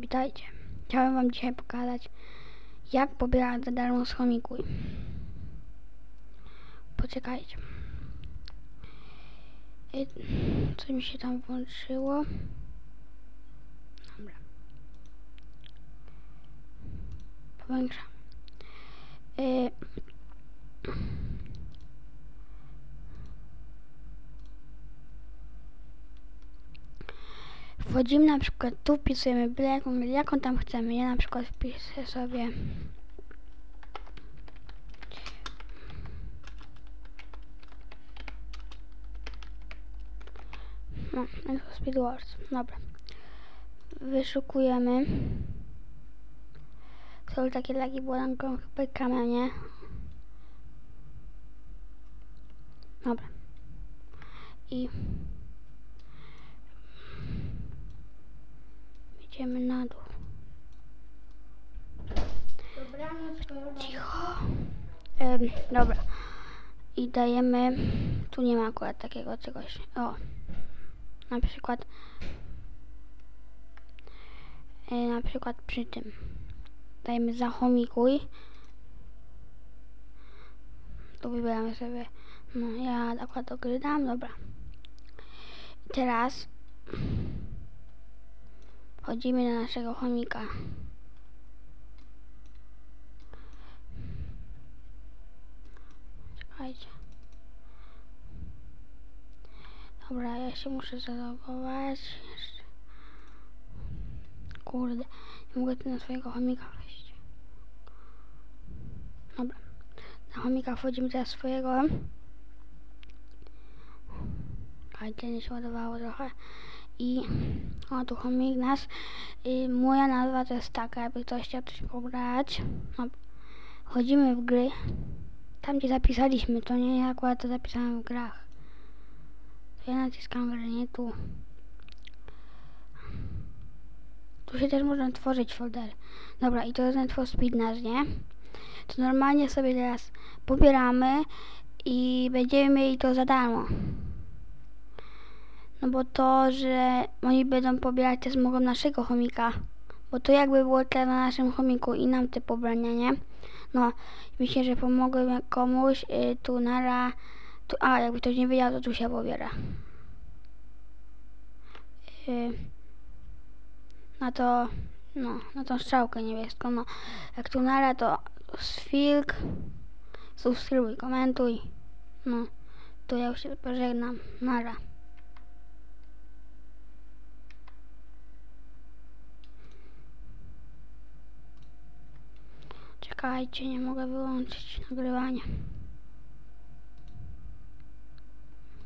Witajcie. Chciałem wam dzisiaj pokazać, jak pobierać za darmo z chomikuj. Poczekajcie. Co mi się tam włączyło? Dobra. Powiększam. Y, Wchodzimy na przykład tu, wpisujemy byle jaką, jaką tam chcemy. Ja na przykład wpiszę sobie No, Speed Wars. Dobra. Wyszukujemy. Są takie lagi, bo tam klikamy, nie? Dobra. I idziemy na dół. Cicho. Dobra. I dajemy. Tu nie ma akurat takiego czegoś. O. Na przykład. e, Na przykład przy tym. Dajemy zachomikuj. Tu wybieramy sobie. No ja akurat gry dam, dobra. I teraz wchodzimy na naszego chomika. Czekajcie. Dobra, ja się muszę zalogować. Kurde, nie mogę tu na swojego chomika wejść. Dobra. Na chomika wchodzimy teraz swojego. Czekajcie, nie się ładowało trochę. I chomik nas. I moja nazwa to jest taka, jakby ktoś chciał coś pobrać. No, wchodzimy w gry. Tam gdzie zapisaliśmy, to nie ja akurat to zapisałem w grach. To ja naciskam gry, nie tu. Tu się też można tworzyć foldery. Dobra, i to jest for Speed nie? To normalnie sobie teraz pobieramy i będziemy mieli to za darmo. No bo to, że oni będą pobierać też mogą naszego chomika. Bo to jakby było teraz na naszym chomiku i nam te pobrania, nie? No, myślę, że pomogłem komuś. Y, tu nara. Tu, a, jakby ktoś nie wiedział, to tu się pobiera. Y, na to, no, na tą strzałkę niebieską, no. Jak tu nara, to sfilk, subskrybuj, komentuj. No, to ja już się pożegnam. Nara. Czekajcie, nie mogę wyłączyć nagrywania.